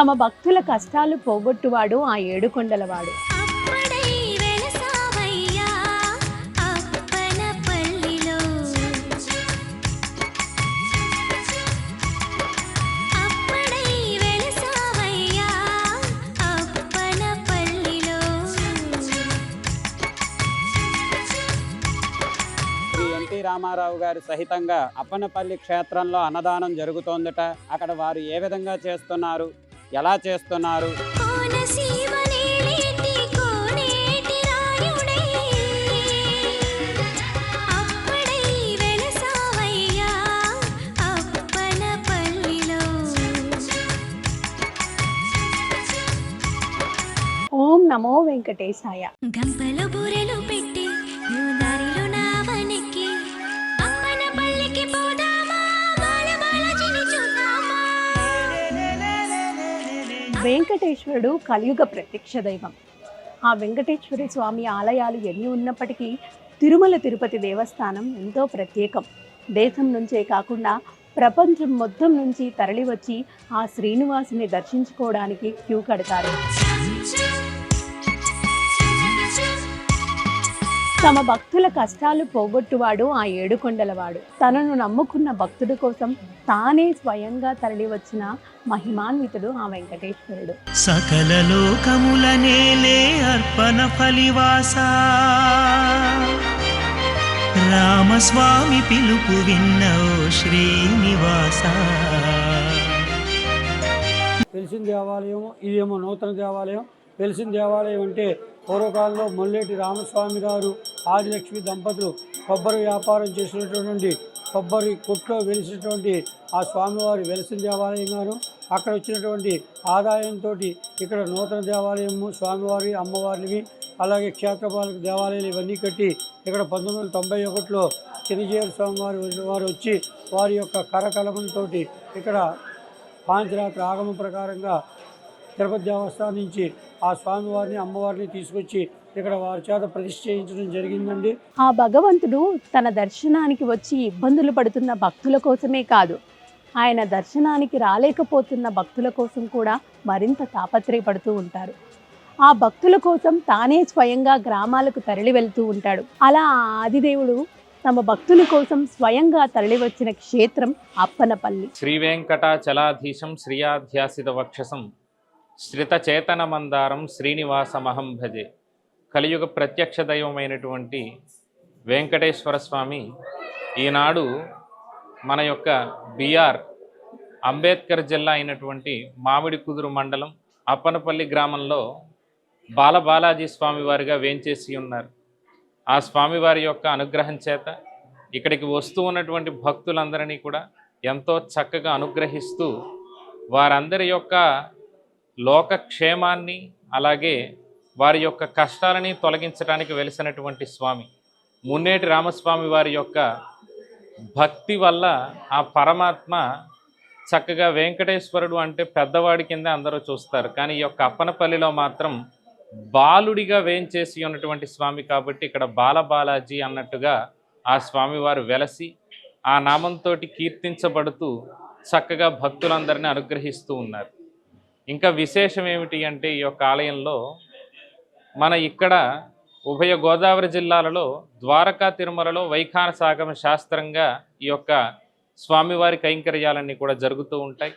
తమ భక్తుల కష్టాలు పోగొట్టువాడు ఆ ఏడుకొండలవాడు రామారావు గారి సహితంగా అప్పనపల్లి క్షేత్రంలో అన్నదానం జరుగుతోందట. అక్కడ వారు ఏ విధంగా చేస్తున్నారు? ఎలా చేస్తున్నారు? ఓం నమో వెంకటేశాయ. గంపలో బూరెలు పెట్టి వెంకటేశ్వరుడు కలియుగ ప్రత్యక్ష దైవం. ఆ వెంకటేశ్వర స్వామి ఆలయాలు ఎన్ని ఉన్నప్పటికీ తిరుమల తిరుపతి దేవస్థానం ఎంతో ప్రత్యేకం. దేశం నుంచే కాకుండా ప్రపంచం మొత్తం నుంచి తరలివచ్చి ఆ శ్రీనివాసుని దర్శించుకోవడానికి క్యూ కడతారు. తమ భక్తుల కష్టాలు పోగొట్టువాడు ఆ ఏడుకొండలవాడు. తనను నమ్ముకున్న భక్తుడి కోసం తానే స్వయంగా తరలివచ్చిన మహిమాన్వితుడు ఆ వెంకటేశ్వరుడు. సకల లోకముల నేలే అర్పణ ఫలివాస. రామస్వామి పిలుపు విన్న ఓ శ్రీనివాస. తెలిసిన దేవాలయం ఇదేమో నూతన దేవాలయం. తెలిసిన దేవాలయం అంటే పూర్వకాలంలో మొల్లేటి రామస్వామి గారు ఆదిలక్ష్మి దంపతులు కొబ్బరి వ్యాపారం చేసినటువంటి కొబ్బరి కొట్లో వెలిసినటువంటి ఆ స్వామివారి వెలసిన దేవాలయం గాను అక్కడ వచ్చినటువంటి ఆదాయంతో ఇక్కడ నూతన దేవాలయము స్వామివారి అమ్మవారిని అలాగే క్షేత్రపాలక దేవాలయాలు ఇవన్నీ కట్టి ఇక్కడ పంతొమ్మిది వందల తొంభై ఒకటిలో చిన్నజీయర్ స్వామివారి వారు వచ్చి వారి యొక్క కరకలమంతో ఇక్కడ పాంచరాత్రి ఆగమం ప్రకారంగా తిరుపతి దేవస్థానం నుంచి ఆ స్వామివారిని అమ్మవారిని తీసుకొచ్చి ఇక్కడ వారి చేత ప్రతిష్ఠ చేయించడం జరిగిందండి. ఆ భగవంతుడు తన దర్శనానికి వచ్చి ఇబ్బందులు పడుతున్న భక్తుల కోసమే కాదు ఆయన దర్శనానికి రాలేకపోతున్న భక్తుల కోసం కూడా మరింత తాపత్రయపడుతూ ఉంటారు. ఆ భక్తుల కోసం తానే స్వయంగా గ్రామాలకు తరలి వెళ్తూ ఉంటాడు. అలా ఆ ఆదిదేవుడు తమ భక్తుల కోసం స్వయంగా తరలివచ్చిన క్షేత్రం అప్పనపల్లి. శ్రీవేంకటాచలాధీశం శ్రియాధ్యాసిత వక్షసం శ్రితచేతనమందారం శ్రీనివాసమహం భజే. కలియుగ ప్రత్యక్ష దైవమైనటువంటి వెంకటేశ్వర స్వామి ఈనాడు మన యొక్క బిఆర్ అంబేద్కర్ జిల్లా అయినటువంటి మామిడి కుదురు మండలం అప్పనపల్లి గ్రామంలో బాలబాలాజీ స్వామివారిగా వేంచేసి ఉన్నారు. ఆ స్వామివారి యొక్క అనుగ్రహం చేత ఇక్కడికి వస్తూ ఉన్నటువంటి భక్తులందరినీ కూడా ఎంతో చక్కగా అనుగ్రహిస్తూ వారందరి యొక్క లోకక్షేమాన్ని అలాగే వారి యొక్క కష్టాలని తొలగించడానికి వెలిసినటువంటి స్వామి. మున్నేటి రామస్వామి వారి యొక్క భక్తి వల్ల ఆ పరమాత్మ చక్కగా వెంకటేశ్వరుడు అంటే పెద్దవాడి కింద అందరూ చూస్తారు. కానీ ఈ యొక్క అప్పనపల్లిలో మాత్రం బాలుడిగా వేంచేసి ఉన్నటువంటి స్వామి కాబట్టి ఇక్కడ బాలబాలాజీ అన్నట్టుగా ఆ స్వామివారు వెలసి ఆ నామంతో కీర్తించబడుతూ చక్కగా భక్తులందరినీ అనుగ్రహిస్తూ ఉన్నారు. ఇంకా విశేషం ఏమిటి అంటే ఈ యొక్క ఆలయంలో మన ఇక్కడ ఉభయ గోదావరి జిల్లాలలో ద్వారకా తిరుమలలో వైఖాన సాగమ శాస్త్రంగా ఈ యొక్క స్వామివారి కైంకర్యాలన్నీ కూడా జరుగుతూ ఉంటాయి.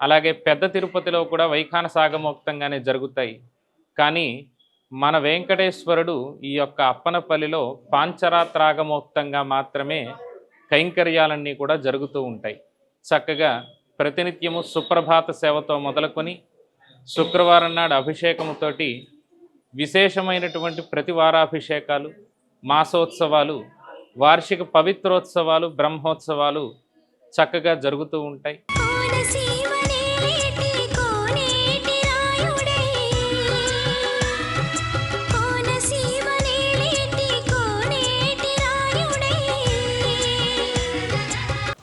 అలాగే పెద్ద తిరుపతిలో కూడా వైఖాన సాగమోక్తంగానే జరుగుతాయి. కానీ మన వెంకటేశ్వరుడు ఈ యొక్క అప్పనపల్లిలో పాంచరాత్రాగమోక్తంగా మాత్రమే కైంకర్యాలన్నీ కూడా జరుగుతూ ఉంటాయి. చక్కగా ప్రతినిత్యము సుప్రభాత సేవతో మొదలుకొని శుక్రవారం నాడు అభిషేకముతోటి విశేషమైనటువంటి ప్రతి వారాభిషేకాలు మాసోత్సవాలు వార్షిక పవిత్రోత్సవాలు బ్రహ్మోత్సవాలు చక్కగా జరుగుతూ ఉంటాయి.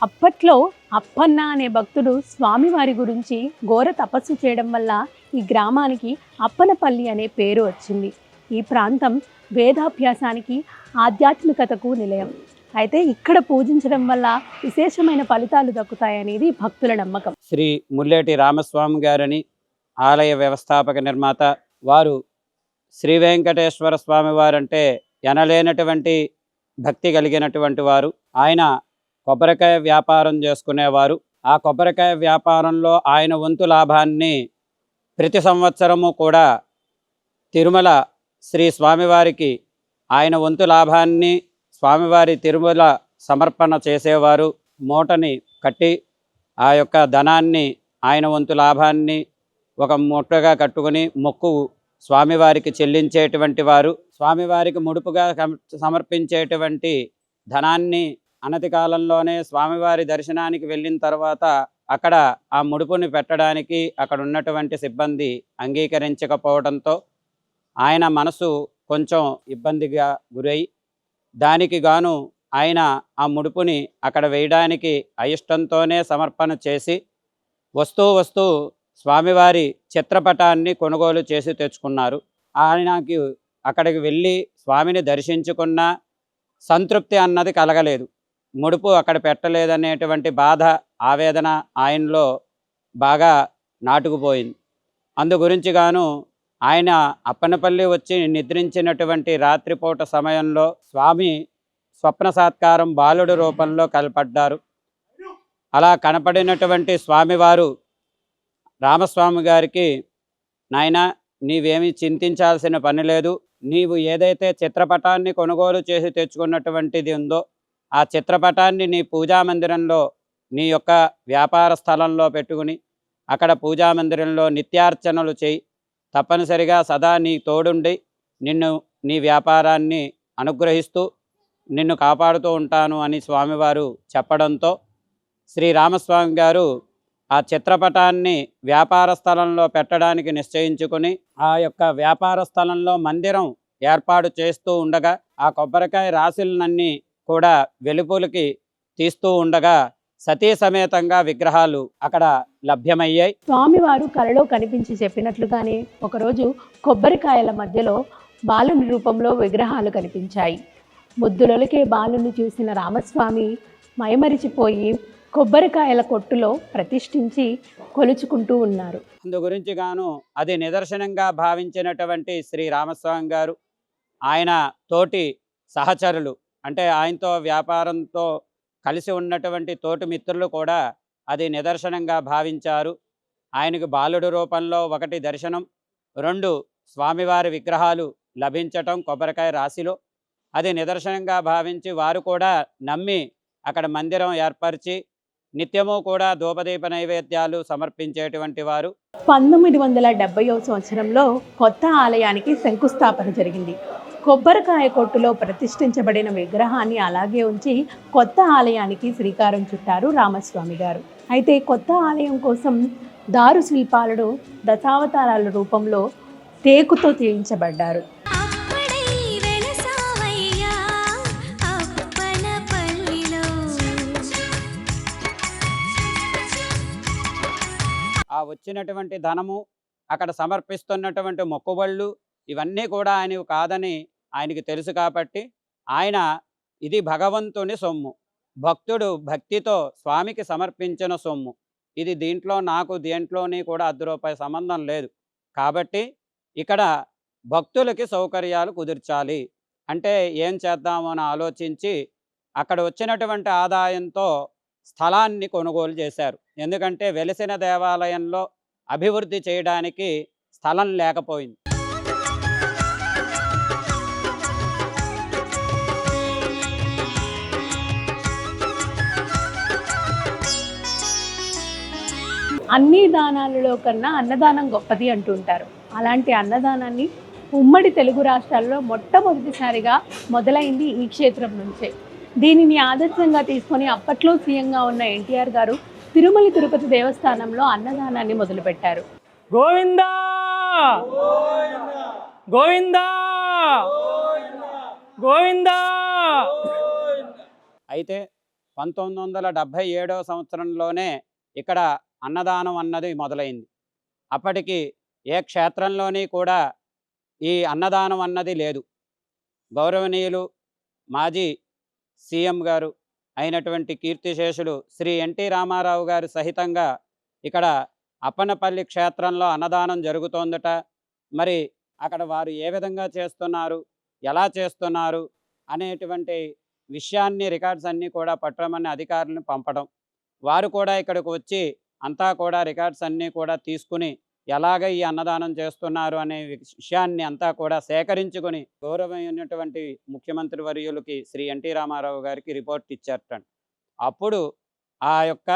అప్పట్లో అప్పన్న అనే భక్తుడు స్వామివారి గురించి ఘోర తపస్సు చేయడం వల్ల ఈ గ్రామానికి అప్పనపల్లి అనే పేరు వచ్చింది. ఈ ప్రాంతం వేదాభ్యాసానికి ఆధ్యాత్మికతకు నిలయం. అయితే ఇక్కడ పూజించడం వల్ల విశేషమైన ఫలితాలు దక్కుతాయనేది భక్తుల నమ్మకం. శ్రీ ముల్లేటి రామస్వామి గారని ఆలయ వ్యవస్థాపక నిర్మాత వారు శ్రీ వెంకటేశ్వర స్వామి వారంటే ఎనలేనటువంటి భక్తి కలిగినటువంటి వారు. ఆయన కొబ్బరికాయ వ్యాపారం చేసుకునేవారు. ఆ కొబ్బరికాయ వ్యాపారంలో ఆయన వంతు లాభాన్ని ప్రతి సంవత్సరము కూడా తిరుమల శ్రీ స్వామివారికి ఆయన వంతు లాభాన్ని స్వామివారి తిరుమల సమర్పణ చేసేవారు. మూటని కట్టి ఆ యొక్క ధనాన్ని ఆయన వంతు లాభాన్ని ఒక మూటగా కట్టుకుని మొక్కు స్వామివారికి చెల్లించేటువంటి వారు. స్వామివారికి ముడుపుగా సమర్పించేటువంటి ధనాన్ని అనతి కాలంలోనే స్వామివారి దర్శనానికి వెళ్ళిన తర్వాత అక్కడ ఆ ముడుపుని పెట్టడానికి అక్కడ ఉన్నటువంటి సిబ్బంది అంగీకరించకపోవడంతో ఆయన మనసు కొంచెం ఇబ్బందిగా గురై దానికి గాను ఆయన ఆ ముడుపుని అక్కడ వేయడానికి అయిష్టంతోనే సమర్పణ చేసి వస్తూ వస్తూ స్వామివారి చిత్రపటాన్ని కొనుగోలు చేసి తెచ్చుకున్నారు. ఆయనకి అక్కడికి వెళ్ళి స్వామిని దర్శించుకున్న సంతృప్తి అన్నది కలగలేదు. ముడుపు అక్కడ పెట్టలేదనేటువంటి బాధ ఆవేదన ఆయనలో బాగా నాటుకుపోయింది. అందు గురించి గాను ఆయన అప్పనపల్లి వచ్చి నిద్రించినటువంటి రాత్రిపూట సమయంలో స్వామి స్వప్న సాత్కారం బాలుడు రూపంలో కలపడ్డారు. అలా కనపడినటువంటి స్వామివారు రామస్వామి గారికి నాయన నీవేమీ చింతించాల్సిన పని లేదు. నీవు ఏదైతే చిత్రపటాన్ని కొనుగోలు చేసి తెచ్చుకున్నటువంటిది ఉందో ఆ చిత్రపటాన్ని నీ పూజా మందిరంలో నీ యొక్క వ్యాపార స్థలంలో పెట్టుకుని అక్కడ పూజా మందిరంలో నిత్యార్చనలు చేయి. తప్పనిసరిగా సదా నీ తోడుండి నిన్ను నీ వ్యాపారాన్ని అనుగ్రహిస్తూ నిన్ను కాపాడుతూ ఉంటాను అని స్వామివారు చెప్పడంతో శ్రీ రామస్వామి గారు ఆ చిత్రపటాన్ని వ్యాపార స్థలంలో పెట్టడానికి నిశ్చయించుకుని ఆ యొక్క వ్యాపార స్థలంలో మందిరం ఏర్పాటు చేస్తూ ఉండగా ఆ కొబ్బరికాయ రాశులనన్నీ కూడా వెలుపులకి తీస్తూ ఉండగా సతీ సమేతంగా విగ్రహాలు అక్కడ లభ్యమయ్యాయి. స్వామివారు కలలో కనిపించి చెప్పినట్లుగానే ఒకరోజు కొబ్బరికాయల మధ్యలో బాలుని రూపంలో విగ్రహాలు కనిపించాయి. ముద్దులొలికే బాలుని చూసిన రామస్వామి మైమరిచిపోయి కొబ్బరికాయల కొట్టులో ప్రతిష్ఠించి కొలుచుకుంటూ ఉన్నారు. అందు గురించి గాను అది నిదర్శనంగా భావించినటువంటి శ్రీ రామస్వామి గారు ఆయన తోటి సహచరులు అంటే ఆయనతో వ్యాపారంతో కలిసి ఉన్నటువంటి తోటి మిత్రులు కూడా అది నిదర్శనంగా భావించారు. ఆయనకు బాలుడు రూపంలో ఒకటి దర్శనం రెండు స్వామివారి విగ్రహాలు లభించటం కొబ్బరికాయ రాశిలో. అది నిదర్శనంగా భావించి వారు కూడా నమ్మి అక్కడ మందిరం ఏర్పరిచి నిత్యము కూడా ధూపదీప నైవేద్యాలు సమర్పించేటువంటి వారు. పంతొమ్మిది వందల సంవత్సరంలో కొత్త ఆలయానికి శంకుస్థాపన జరిగింది. కొబ్బరికాయ కొట్టులో ప్రతిష్ఠించబడిన విగ్రహాన్ని అలాగే ఉంచి కొత్త ఆలయానికి శ్రీకారం చుట్టారు రామస్వామి గారు. అయితే కొత్త ఆలయం కోసం దారు శిల్పాలను దశావతారాల రూపంలో టేకుతో తీయించబడ్డారు. ఆ వచ్చినటువంటి ధనము అక్కడ సమర్పిస్తున్నటువంటి మొక్కుబళ్ళు ఇవన్నీ కూడా ఆయనవి కాదని ఆయనకి తెలుసు కాబట్టి ఆయన ఇది భగవంతుని సొమ్ము. భక్తుడు భక్తితో స్వామికి సమర్పించిన సొమ్ము. ఇది దీంట్లో నాకు దేంట్లోని కూడా అర్ధ రూపాయి సంబంధం లేదు. కాబట్టి ఇక్కడ భక్తులకి సౌకర్యాలు కుదిర్చాలి. అంటే ఏం చేద్దామని అని ఆలోచించి అక్కడ వచ్చినటువంటి ఆదాయంతో స్థలాన్ని కొనుగోలు చేశారు. ఎందుకంటే వెలిసిన దేవాలయంలో అభివృద్ధి చేయడానికి స్థలం లేకపోయింది. అన్ని దానాలలో కన్నా అన్నదానం గొప్పది అంటుంటారు. అలాంటి అన్నదానాన్ని ఉమ్మడి తెలుగు రాష్ట్రాల్లో మొట్టమొదటిసారిగా మొదలైంది ఈ క్షేత్రం నుంచే. దీనిని ఆదర్శంగా తీసుకొని అప్పట్లో సీఎంగా ఉన్న ఎన్టీఆర్ గారు తిరుమల తిరుపతి దేవస్థానంలో అన్నదానాన్ని మొదలుపెట్టారు. గోవిందా! గోవిందా! గోవిందా! అయితే పంతొమ్మిది వందల డెబ్భై ఏడవ సంవత్సరంలోనే ఇక్కడ అన్నదానం అన్నది మొదలైంది. అప్పటికి ఏ క్షేత్రంలోని కూడా ఈ అన్నదానం అన్నది లేదు. గౌరవనీయులు మాజీ సీఎం గారు అయినటువంటి కీర్తిశేషులు శ్రీ ఎన్టీ రామారావు గారు సహితంగా ఇక్కడ అప్పనపల్లి క్షేత్రంలో అన్నదానం జరుగుతోందట. మరి అక్కడ వారు ఏ విధంగా చేస్తున్నారు? ఎలా చేస్తున్నారు? అనేటువంటి విషయాన్ని రికార్డ్స్ అన్నీ కూడా పట్టమని అధికారులను పంపడం. వారు కూడా ఇక్కడికి వచ్చి అంతా కూడా రికార్డ్స్ అన్నీ కూడా తీసుకుని ఎలాగ ఈ అన్నదానం చేస్తున్నారు అనే విషయాన్ని అంతా కూడా సేకరించుకొని గౌరవమైనటువంటి ముఖ్యమంత్రి వర్యులకి శ్రీ ఎన్టీ రామారావు గారికి రిపోర్ట్ ఇచ్చారట అప్పుడు ఆ యొక్క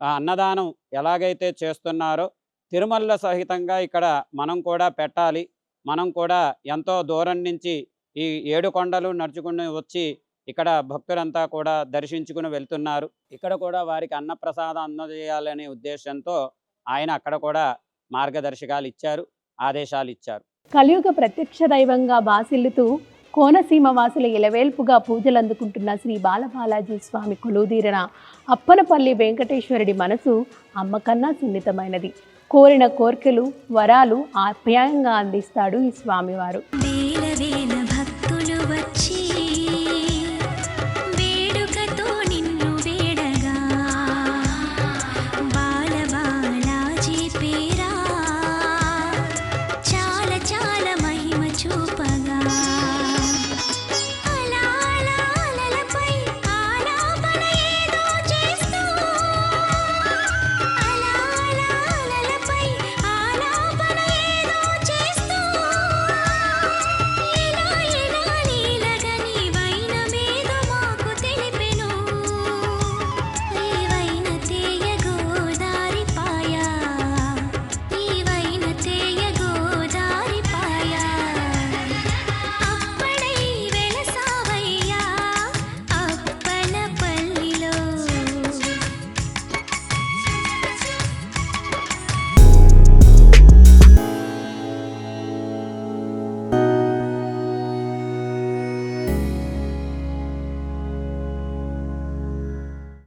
అన్నదానం ఎలాగైతే చేస్తున్నారో తిరుమల సహితంగా ఇక్కడ మనం కూడా పెట్టాలి. మనం కూడా ఎంతో దూరం నుంచి ఈ ఏడు కొండలు నడుచుకుని వచ్చి ఇక్కడ భక్తులంతా కూడా దర్శించుకుని వెళ్తున్నారు. ఇక్కడ కూడా వారికి అన్నప్రసాదం అందజేయాలనే ఉద్దేశంతో ఆయన అక్కడ కూడా మార్గదర్శకాలు ఇచ్చారు ఆదేశాలు ఇచ్చారు. కలియుగ ప్రత్యక్ష దైవంగా బాసిల్లుతూ కోనసీమ వాసుల ఇలవేల్పుగా పూజలు అందుకుంటున్న శ్రీ బాలబాలాజీ స్వామి కొలువుదీరన అప్పనపల్లి వెంకటేశ్వరుడి మనసు అమ్మకన్నా సున్నితమైనది. కోరిన కోర్కెలు వరాలు ఆప్యాయంగా అందిస్తాడు ఈ స్వామివారు. దే